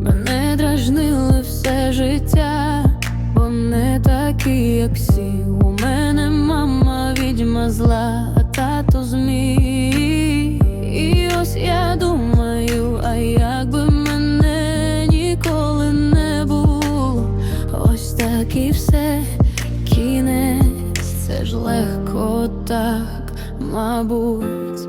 Мене дражнило все життя, бо не такі, як всі. У мене мама відьма зла, а тато змій. І ось я думаю, а як би мене ніколи не було, ось так і все кінець, це ж легко так, мабуть.